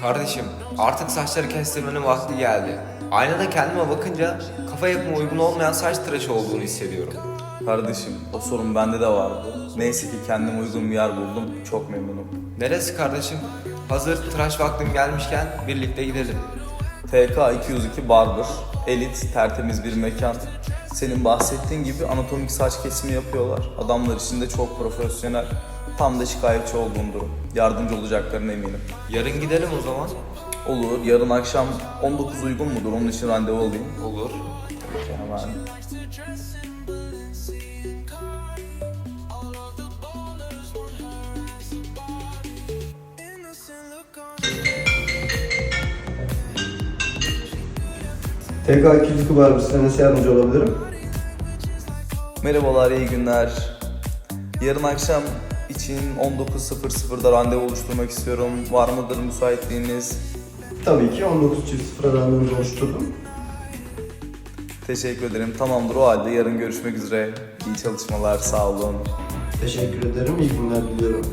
Kardeşim artık saçları kestirmenin vakti geldi. Aynada kendime bakınca kafa yapıma uygun olmayan saç tıraşı olduğunu hissediyorum. Kardeşim o sorun bende de vardı. Neyse ki kendime uygun bir yer buldum. Çok memnunum. Neresi kardeşim? Hazır tıraş vaktim gelmişken birlikte gidelim. TK 202 Barber. Elit, tertemiz bir mekan. Senin bahsettiğin gibi anatomik saç kesimi yapıyorlar. Adamlar içinde çok profesyonel. Tam da şikayetçi olduğum durum. Yardımcı olacaklarına eminim. Yarın gidelim o zaman. Olur. Yarın akşam 19 uygun mudur? Onun için randevu alayım. Olur. Peki, hemen. TK 202 var size nasıl yardımcı olabilirim? Merhabalar, iyi günler. Yarın akşam için 19.00'da randevu oluşturmak istiyorum. Var mıdır müsaitliğiniz? Tabii ki 19.00'a randevunuzu oluşturdum. Teşekkür ederim. Tamamdır o halde yarın görüşmek üzere. İyi çalışmalar, sağ olun. Teşekkür ederim. İyi günler diliyorum.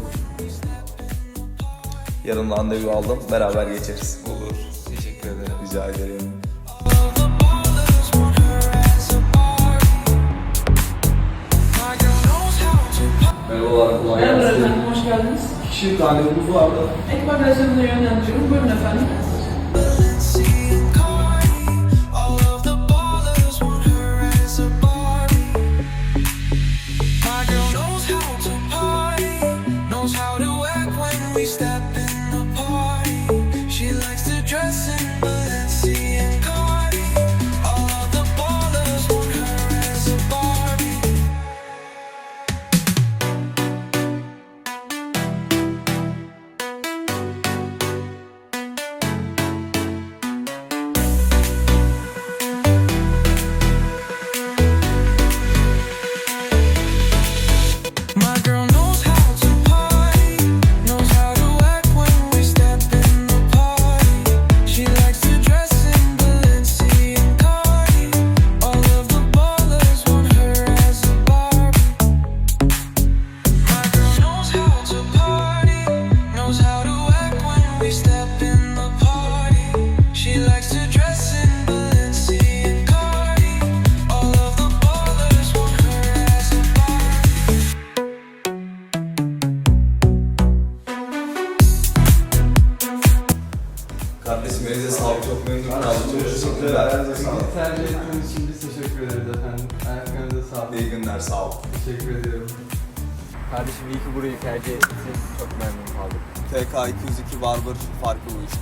Yarın randevu aldım, beraber geçeriz. Olur. Teşekkür ederim. Rica ederim. Merhabalar, efendim, hoş geldiniz. Kişi randevumuz vardı. Ek bagajlarınıza yönlendiriyorum. Buyurun efendim. All of the ballers Kardeşim elinize sağlık, çok memnun kaldım. Çok teşekkürler. Tercih ettiğiniz için biz teşekkür ederiz efendim. Ayaklarınıza sağlık. İyi günler, sağ olun. Teşekkür ediyorum. Kardeşim iyi ki burayı tercih ettin. Çok memnun kaldım. TK 202 Barber farkı bu işte.